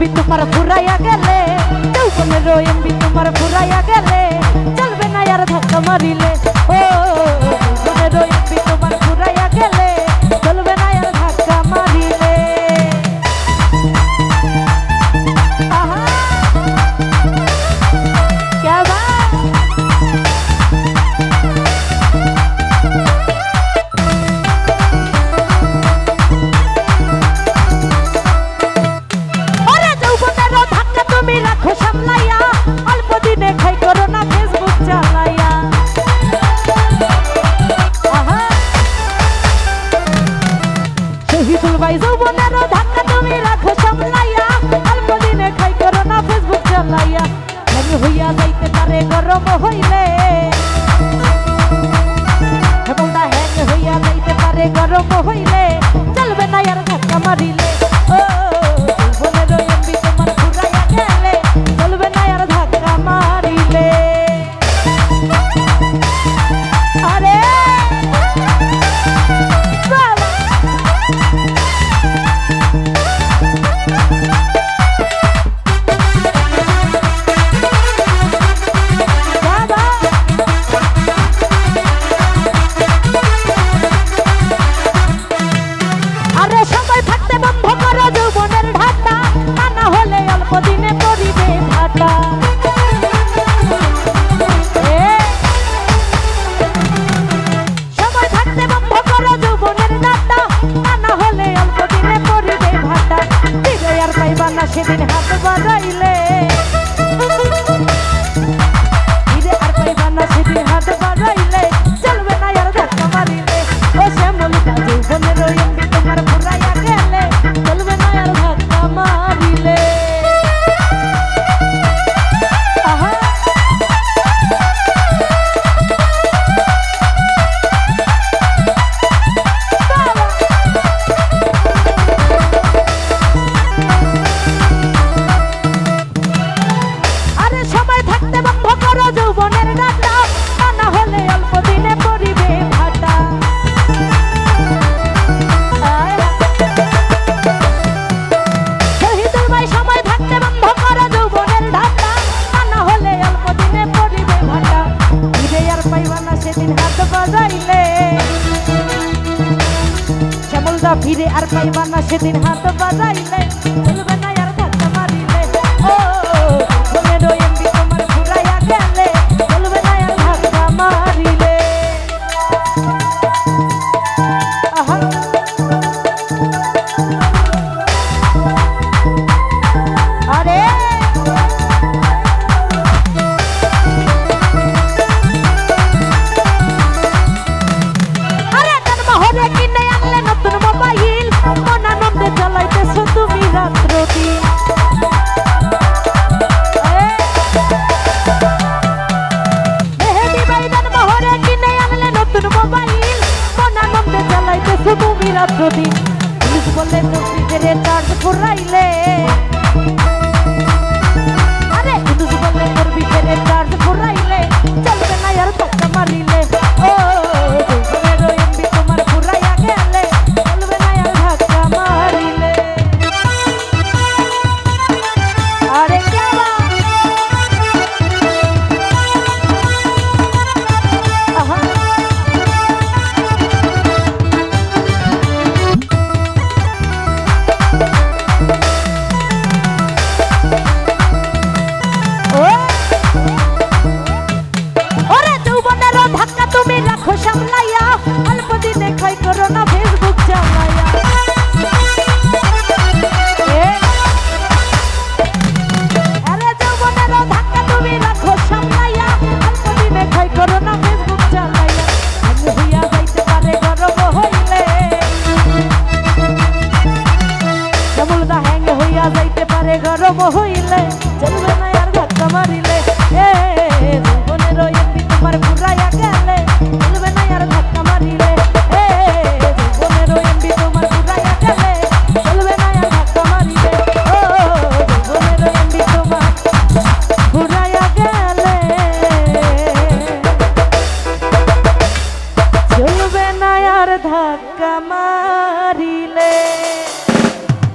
MB তোমার ঘুরাইয়া গেলে চৌবনের এমবি তোমার ঘুরাইয়া গেলে চলবে না আর ধাক্কা মারিলে। দুলবাই যৌবনের ধাক্কা তুমি রাখো সামলাইয়া। অল্প দিনে খাই করো না ফেসবুক চালাইয়া। লেগে হইয়া যাইতে পারে গরম হইলে। হেমলটা হ্যাং হইয়া যাইতে পারে গরম হইলে। চলবে না আর ধাক্কা মারিলে। ফিরে আর পাইবা না সেদিন হাত বাজাইলে। যদি পুলিশ বলে নদীদের তার পুরাইলে পারে গরম হইলে চলবে না আর ঘাটটা মারিলে